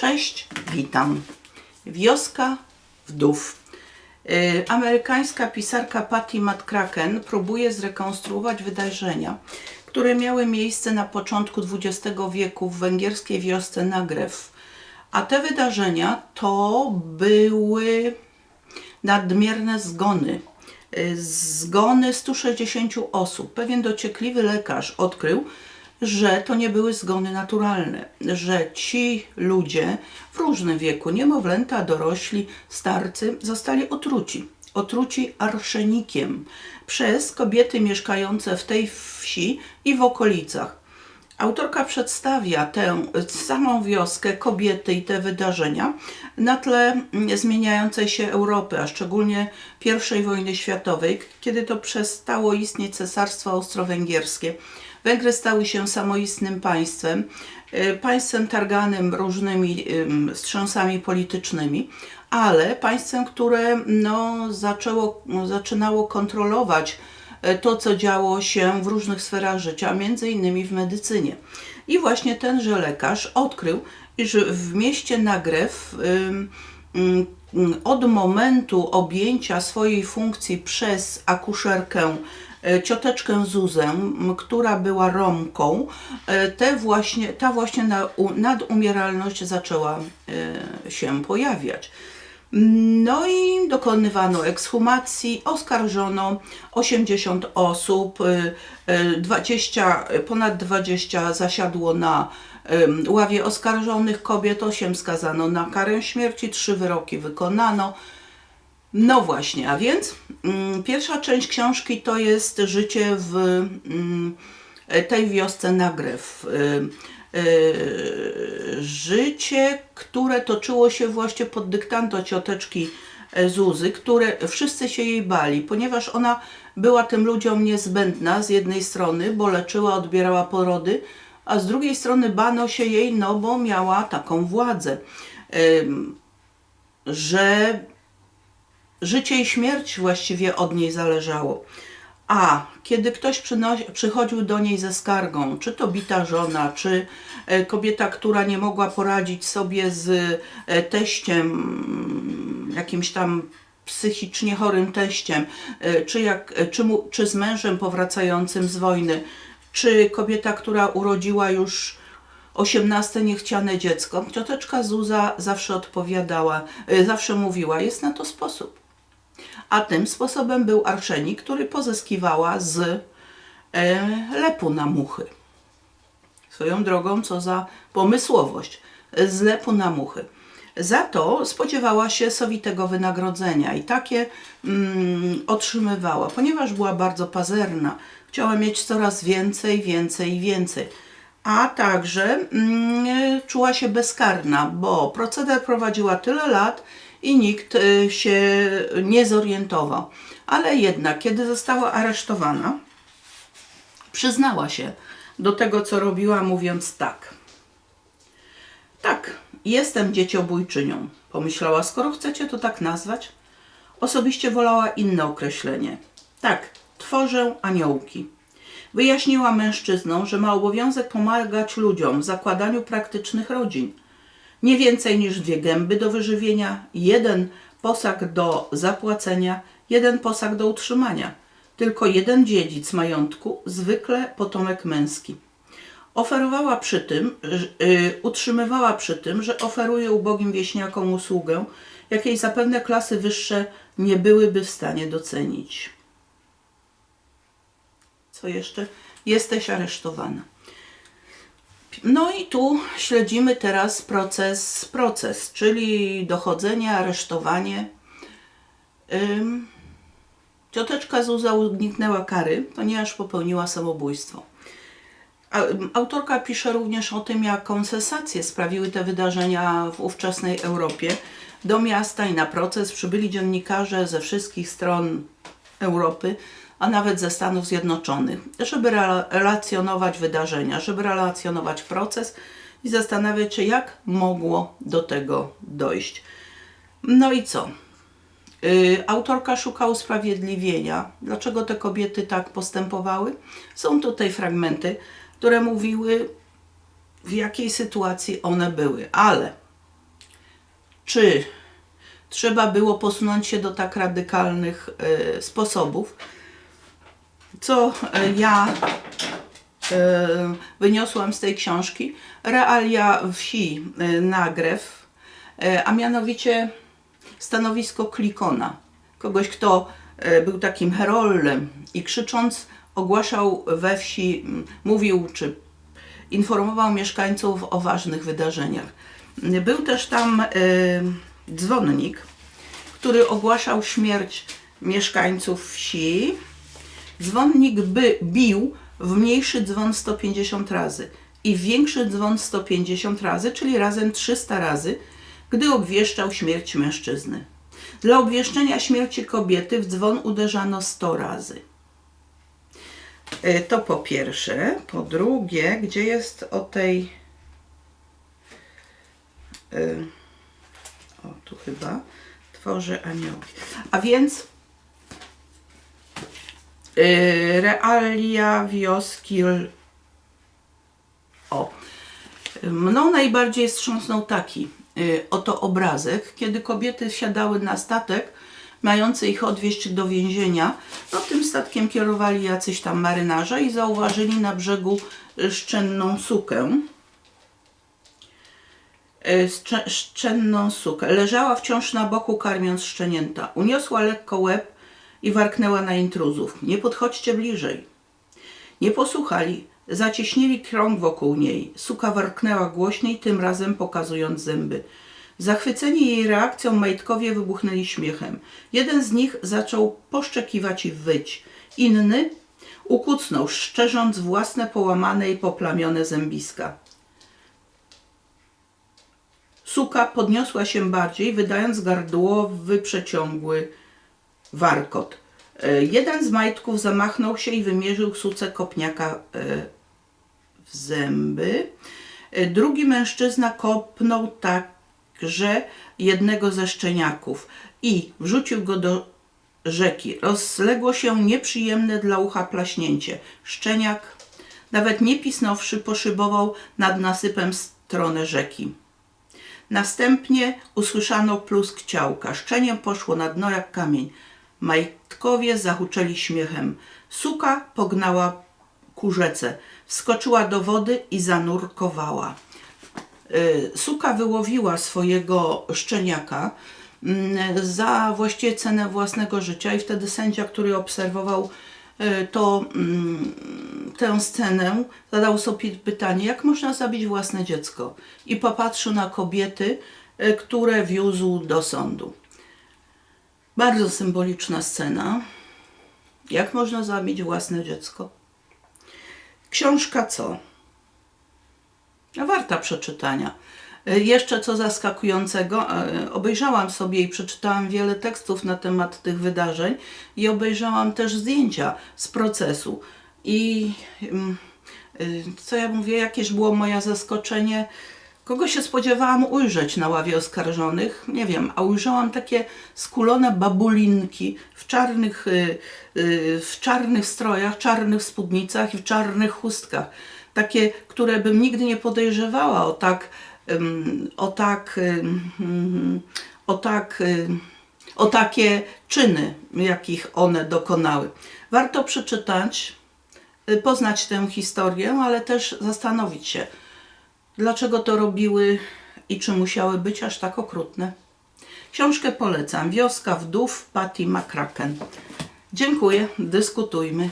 Cześć, witam. Wioska wdów. Y, Amerykańska pisarka Patty McCracken próbuje zrekonstruować wydarzenia, które miały miejsce na początku XX wieku w węgierskiej wiosce Nagrew. A te wydarzenia to były nadmierne zgony. Y, Zgony 160 osób. Pewien dociekliwy lekarz odkrył, że to nie były zgony naturalne, że ci ludzie w różnym wieku, niemowlęta, dorośli, starcy, zostali otruci. Otruci arszenikiem przez kobiety mieszkające w tej wsi i w okolicach. Autorka przedstawia tę samą wioskę, kobiety i te wydarzenia na tle zmieniającej się Europy, a szczególnie I wojny światowej, kiedy to przestało istnieć Cesarstwo Austro-Węgierskie. Węgry stały się samoistnym państwem, y, państwem targanym różnymi ym, wstrząsami politycznymi, ale państwem, które no, zaczęło, zaczynało kontrolować e, to, co działo się w różnych sferach życia, między innymi w medycynie. I właśnie tenże lekarz odkrył, iż w mieście Nagrew od momentu objęcia swojej funkcji przez akuszerkę cioteczkę Zuzę, która była Romką, e, te właśnie, ta właśnie nadumieralność zaczęła e, się pojawiać. No i dokonywano ekshumacji, oskarżono 80 osób, y, y, 20, ponad 20 zasiadło na ławie oskarżonych kobiet, 8 skazano na karę śmierci, 3 wyroki wykonano. No właśnie, a więc mm, pierwsza część książki to jest życie w mm, tej wiosce Nagrew. Y, y, życie, które toczyło się właśnie pod dyktando cioteczki e, Zuzy, które wszyscy się jej bali, ponieważ ona była tym ludziom niezbędna z jednej strony, bo leczyła, odbierała porody, a z drugiej strony bano się jej, no bo miała taką władzę, Ym, że życie i śmierć właściwie od niej zależało. A kiedy ktoś przychodził do niej ze skargą, czy to bita żona, czy e, kobieta, która nie mogła poradzić sobie z e, teściem, mm, jakimś tam psychicznie chorym teściem, e, czy, jak, czy, mu, czy z mężem powracającym z wojny, czy kobieta, która urodziła już osiemnaste niechciane dziecko, cioteczka Zuza zawsze odpowiadała, zawsze mówiła, jest na to sposób. A tym sposobem był arszenik, który pozyskiwała z e, lepu na muchy. Swoją drogą, co za pomysłowość, z lepu na muchy. Za to spodziewała się sowitego wynagrodzenia i takie mm, otrzymywała, ponieważ była bardzo pazerna. Chciała mieć coraz więcej, więcej więcej. A także mm, czuła się bezkarna, bo proceder prowadziła tyle lat i nikt y, się nie zorientował. Ale jednak, kiedy została aresztowana, przyznała się do tego, co robiła, mówiąc tak. Tak, jestem dzieciobójczynią, pomyślała, skoro chcecie to tak nazwać. Osobiście wolała inne określenie. Tak, tworzę aniołki. Wyjaśniła mężczyznom, że ma obowiązek pomagać ludziom w zakładaniu praktycznych rodzin. Nie więcej niż dwie gęby do wyżywienia, jeden posag do zapłacenia, jeden posag do utrzymania. Tylko jeden dziedzic majątku, zwykle potomek męski. Oferowała przy tym, ż- y, utrzymywała przy tym, że oferuje ubogim wieśniakom usługę, jakiej zapewne klasy wyższe nie byłyby w stanie docenić. Co jeszcze? Jesteś aresztowana. No i tu śledzimy teraz proces, proces, czyli dochodzenie, aresztowanie. Ym, cioteczka Zuza uniknęła kary, ponieważ popełniła samobójstwo. Autorka pisze również o tym, jaką sensację sprawiły te wydarzenia w ówczesnej Europie. Do miasta i na proces przybyli dziennikarze ze wszystkich stron Europy, a nawet ze Stanów Zjednoczonych, żeby rela- relacjonować wydarzenia, żeby relacjonować proces i zastanawiać się, jak mogło do tego dojść. No i co? Y, Autorka szuka usprawiedliwienia. Dlaczego te kobiety tak postępowały? Są tutaj fragmenty, które mówiły, w jakiej sytuacji one były, ale czy trzeba było posunąć się do tak radykalnych e, sposobów, co e, ja e, wyniosłam z tej książki. Realia wsi e, Nagrew, a mianowicie stanowisko Klikona. Kogoś, kto był takim heroldem i krzycząc ogłaszał we wsi, mówił czy informował mieszkańców o ważnych wydarzeniach. Był też tam dzwonnik, który ogłaszał śmierć mieszkańców wsi. Dzwonnik by bił w mniejszy dzwon 150 razy i w większy dzwon 150 razy, czyli razem 300 razy, gdy obwieszczał śmierć mężczyzny. Dla obwieszczenia śmierci kobiety w dzwon uderzano 100 razy. E, To po pierwsze. Po drugie, gdzie jest o tej. e, O, tu chyba. Tworzy aniołki. A więc. E, Realia wioski. O. Mną najbardziej wstrząsnął taki y, oto obrazek, kiedy kobiety wsiadały na statek mający ich odwieźć do więzienia. No, tym statkiem kierowali jacyś tam marynarze i zauważyli na brzegu y, szczenną sukę. Y, szcze- Szczenną sukę. Leżała wciąż na boku, karmiąc szczenięta. Uniosła lekko łeb i warknęła na intruzów. Nie podchodźcie bliżej. Nie posłuchali, zacieśnili krąg wokół niej. Suka warknęła głośniej, tym razem pokazując zęby. Zachwyceni jej reakcją, majtkowie wybuchnęli śmiechem. Jeden z nich zaczął poszczekiwać i wyć. Inny ukucnął, szczerząc własne połamane i poplamione zębiska. Suka podniosła się bardziej, wydając gardłowy, przeciągły warkot. E, Jeden z majtków zamachnął się i wymierzył suce kopniaka e, w zęby. E, Drugi mężczyzna kopnął także jednego ze szczeniaków i wrzucił go do rzeki. Rozległo się nieprzyjemne dla ucha plaśnięcie. Szczeniak, nawet nie pisnąwszy, poszybował nad nasypem stronę rzeki. Następnie usłyszano plusk ciałka. Szczenie poszło na dno jak kamień. Majtkowie zahuczeli śmiechem. Suka pognała ku rzece. Wskoczyła do wody i zanurkowała. Y, Suka wyłowiła swojego szczeniaka mm, za właściwie cenę własnego życia i wtedy sędzia, który obserwował y, to, mm, tę scenę, zadał sobie pytanie, jak można zabić własne dziecko? I popatrzył na kobiety, y, które wiózł do sądu. Bardzo symboliczna scena. Jak można zabić własne dziecko? Książka co? No, Warta przeczytania. E, Jeszcze co zaskakującego, e, obejrzałam sobie i przeczytałam wiele tekstów na temat tych wydarzeń i obejrzałam też zdjęcia z procesu. I mm, y, co ja mówię, jakież było moje zaskoczenie, kogo się spodziewałam ujrzeć na ławie oskarżonych, nie wiem, a ujrzałam takie skulone babulinki w czarnych, y, y, w czarnych strojach, czarnych spódnicach i w czarnych chustkach. Takie, które bym nigdy nie podejrzewała o tak, o tak, ym, o tak, o takie czyny, jakich one dokonały. Warto przeczytać, y, poznać tę historię, ale też zastanowić się, dlaczego to robiły i czy musiały być aż tak okrutne. Książkę polecam. Wioska wdów Patty McCracken. Dziękuję, dyskutujmy.